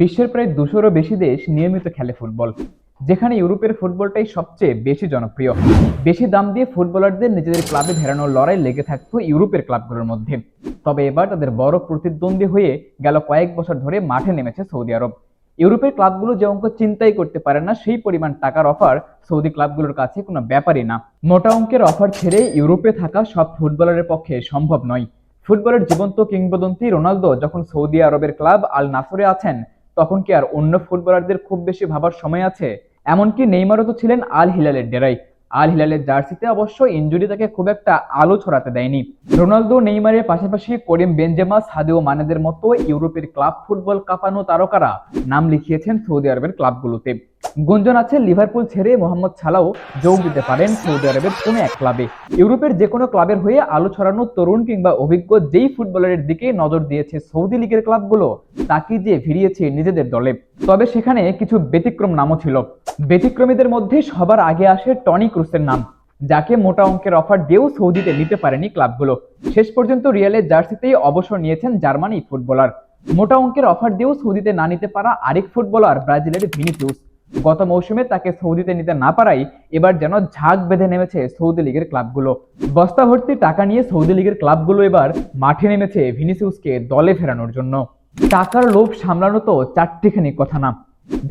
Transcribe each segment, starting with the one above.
বিশ্বের প্রায় দুশোরও বেশি দেশ নিয়মিত খেলে ফুটবল, যেখানে ইউরোপের ফুটবলটাই সবচেয়ে বেশি জনপ্রিয়। বেশি দাম দিয়ে ফুটবলারদের নিজেদের ক্লাবে ভেড়ানোর লড়াই লেগে থাকতো ইউরোপের ক্লাবগুলোর মধ্যে। তবে এবার তাদের বড় প্রতিদ্বন্দ্বী হয়ে গেল কয়েক বছর ধরে মাঠে নেমেছে সৌদি আরব। ইউরোপের ক্লাবগুলো যে অঙ্ক চিন্তাই করতে পারে না, সেই পরিমাণ টাকার অফার সৌদি ক্লাবগুলোর কাছে কোনো ব্যাপারই না। মোটা অঙ্কের অফার ছেড়ে ইউরোপে থাকা সব ফুটবলারের পক্ষে সম্ভব নয়। ফুটবলের জীবন্ত কিংবদন্তি রোনালদো যখন সৌদি আরবের ক্লাব আল নাসরে আছেন তখন কি আর অন্য ফুটবলারদের খুব বেশি ভাবার সময় আছে? এমনকি নেইমারও তো ছিলেন আল হিলালের ডেরাই। আল হিলালের জার্সিতে অবশ্য ইঞ্জুরি তাকে খুব একটা আলো ছড়াতে দেয়নি। রোনালদো, নেইমারের পাশাপাশি করিম বেঞ্জেমা সাদিও মানেদের মতো ইউরোপের ক্লাব ফুটবল কাঁপানো তারকারা নাম লিখিয়েছেন সৌদি আরবের ক্লাবগুলোতে। গুঞ্জন আছে, লিভারপুল ছেড়ে মোহাম্মদ সালাও যোগ দিতে পারেন সৌদি আরবের কোনো এক ক্লাবে। ইউরোপের যে কোনো ক্লাবের হয়ে আলো ছড়ানো তরুণ কিংবা অভিজ্ঞ যেই ফুটবলারের দিকে নজর দিয়েছে সৌদি লীগের ক্লাবগুলো তাকে যে ভিড়িয়েছে নিজেদের দলে। তবে সেখানে কিছু ব্যতিক্রম নামও ছিল। ব্যতিক্রমীদের মধ্যে সবার আগে আসে টনি ক্রুসের নাম, যাকে মোটা অঙ্কের অফার দিয়েও সৌদিতে নিতে পারেনি ক্লাবগুলো। শেষ পর্যন্ত রিয়ালের জার্সিতেই অবসর নিয়েছেন জার্মানি ফুটবলার। মোটা অঙ্কের অফার দিয়েও সৌদিতে না নিতে পারা আরেক ফুটবলার ব্রাজিলের ভিনিসিউস। গত মৌসুমে তাকে সৌদিতে নিতে না পারাই এবার যেন ঝাঁক বেঁধে নেমেছে সৌদি লীগের ক্লাবগুলো। বস্তা ভর্তি টাকা নিয়ে সৌদি লীগের ক্লাবগুলো এবার মাঠে নেমেছে ভিনিসিউসকে দলে ফেরানোর জন্য। টাকার লোভ সামলানো তো চারটিখানি কথা না।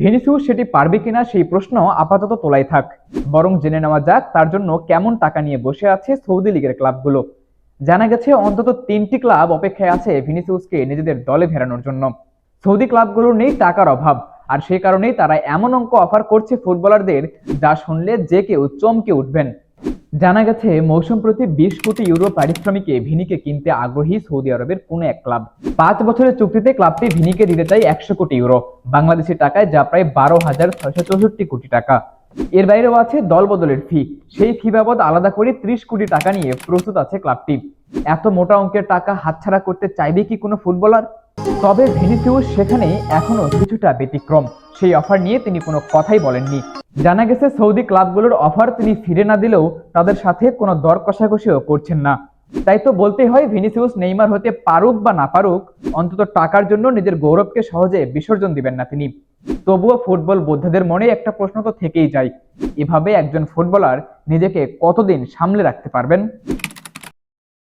ভেনিসিউস সেটি পারবে কিনা সেই প্রশ্ন আপাতত তোলাই থাক। বরং জেনে নেওয়া যাক তার জন্য কেমন টাকা নিয়ে বসে আছে সৌদি লীগের ক্লাবগুলো। জানা গেছে অন্তত তিনটি ক্লাব অপেক্ষায় আছে ভিনিসিউসকে নিজেদের দলে ফেরানোর জন্য। সৌদি ক্লাবগুলোর নেই টাকার অভাব। আর সেই কারণেই তারা এমন অঙ্ক অফার করছে ফুটবলারদের যা শুনলে যে কেউ চমকে উঠবেন। জানা গেছে, মৌসুম প্রতি বিশ কোটি ইউরো পারিশ্রমিকে ভিনিকে কিনতে আগ্রহী সৌদি আরবের কোনো এক ক্লাব। পাঁচ বছরের চুক্তিতে ক্লাবটি ভিনিকে দিতে চায় একশো কোটি ইউরো বাংলাদেশি টাকায় যা প্রায় বারো হাজার ছয়শো চৌষট্টি কোটি টাকা। এর বাইরেও আছে দল বদলের ফি সেই ফি বাবদ আলাদা করে ত্রিশ কোটি টাকা নিয়ে প্রস্তুত আছে ক্লাবটি। এত মোটা অঙ্কের টাকা হাতছাড়া করতে চাইবে কি কোনো ফুটবলার? তবে ভিনিসিউস সেখানে এখনও কিছুটা ব্যতিক্রম। সেই অফার নিয়ে তিনি কোনো কথাই বলেননি। জানা গেছে, সৌদি ক্লাবগুলোর অফার তিনি ফিরে না দিলেও তাদের সাথে কোনো দর কষাকষিও করছেন না। তাই তো বলতে হয়, ভিনিসিউস, নেইমার হতে পারুক বা না পারুক, অন্তত টাকার জন্য নিজের গৌরবকে সহজে বিসর্জন দিবেন না তিনি। তবুও ফুটবল বোদ্ধাদের মনে একটা প্রশ্ন তো থেকেই যায়, এভাবে একজন ফুটবলার নিজেকে কতদিন সামলে রাখতে পারবেন?